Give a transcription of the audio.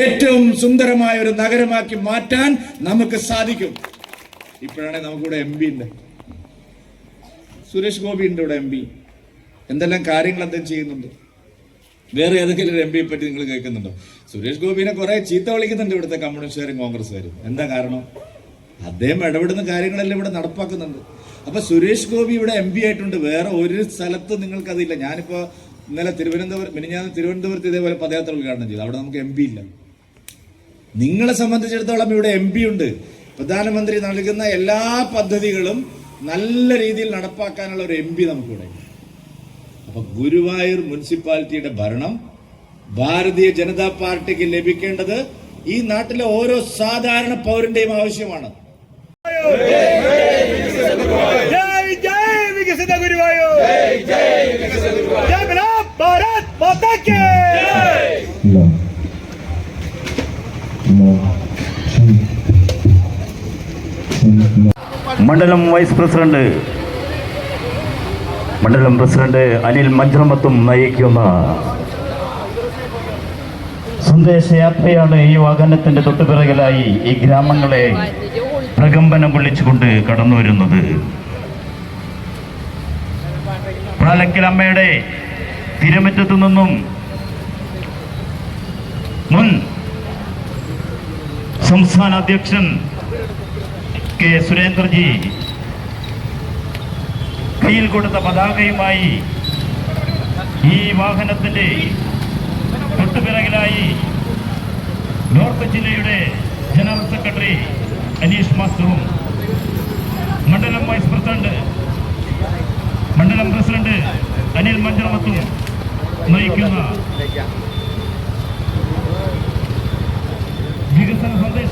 ഏറ്റവും സുന്ദരമായ ഒരു നഗരമാക്കി മാറ്റാൻ നമുക്ക് സാധിക്കും. ഇപ്പോഴാണ് നമുക്കിവിടെ എം പി ഉണ്ട്. സുരേഷ് ഗോപി ഉണ്ട് ഇവിടെ എം പി എന്തെല്ലാം കാര്യങ്ങൾ അദ്ദേഹം ചെയ്യുന്നുണ്ട്? വേറെ ഏതെങ്കിലും ഒരു എം പിയെ പറ്റി നിങ്ങൾ കേൾക്കുന്നുണ്ടോ? സുരേഷ് ഗോപിനെ കുറെ ചീത്ത വിളിക്കുന്നുണ്ട് ഇവിടുത്തെ കമ്മ്യൂണിസ്റ്റുകാരും കോൺഗ്രസ്സുകാരും. എന്താ കാരണം? അദ്ദേഹം ഇടപെടുന്ന കാര്യങ്ങളെല്ലാം ഇവിടെ നടപ്പാക്കുന്നുണ്ട്. അപ്പൊ സുരേഷ് ഗോപി ഇവിടെ എം പി ആയിട്ടുണ്ട്. വേറെ ഒരു സ്ഥലത്ത് നിങ്ങൾക്കതില്ല. ഞാനിപ്പോ ഇന്നലെ തിരുവനന്തപുരം മിനിഞ്ഞാന്ന് തിരുവനന്തപുരത്ത് ഇതേപോലെ പദയാത്ര ഉദ്ഘാടനം ചെയ്തു. അവിടെ നമുക്ക് എം പി ഇല്ല. നിങ്ങളെ സംബന്ധിച്ചിടത്തോളം ഇവിടെ എം പി ഉണ്ട്. പ്രധാനമന്ത്രി നൽകുന്ന എല്ലാ പദ്ധതികളും നല്ല രീതിയിൽ നടപ്പാക്കാനുള്ള ഒരു എം പി നമുക്കിവിടെ അപ്പൊ ഗുരുവായൂർ മുനിസിപ്പാലിറ്റിയുടെ ഭരണം ഭാരതീയ ജനതാ പാർട്ടിക്ക് ലഭിക്കേണ്ടത് ഈ നാട്ടിലെ ഓരോ സാധാരണ പൗരന്റെയും ആവശ്യമാണ്. ജയ് ജയ് ഗുരുവായൂർ. ജയ് ബല ഭാരത് മാതാ കി മണ്ഡലം വൈസ് പ്രസിഡന്റ് മണ്ഡലം പ്രസിഡന്റ് അനിൽ മജ്രമത്തും നയിക്കുന്ന സന്ദേശയാത്രയാണ് ഈ വാഹനത്തിന്റെ തൊട്ടുപിറകിലായി ഈ ഗ്രാമങ്ങളെ പ്രകമ്പനം കൊള്ളിച്ചുകൊണ്ട് കടന്നു വരുന്നത്. അമ്മയുടെ തിരമറ്റത്തു നിന്നും മുൻ സംസ്ഥാന അധ്യക്ഷൻ കെ സുരേന്ദ്രജി കയ്യിൽ കൊടുത്ത പതാകയുമായി ഈ വാഹനത്തിന്റെ തൊട്ടുപിറകിലായി നോർത്ത് ജില്ലയുടെ ജനറൽ സെക്രട്ടറി അനീഷ് മാസ്റ്ററും മണ്ഡലം വൈസ് പ്രസിഡന്റ് മണ്ഡലം പ്രസിഡന്റ് അനിൽ മഞ്ചളമത്തും നയിക്കുന്ന Juan Valdés.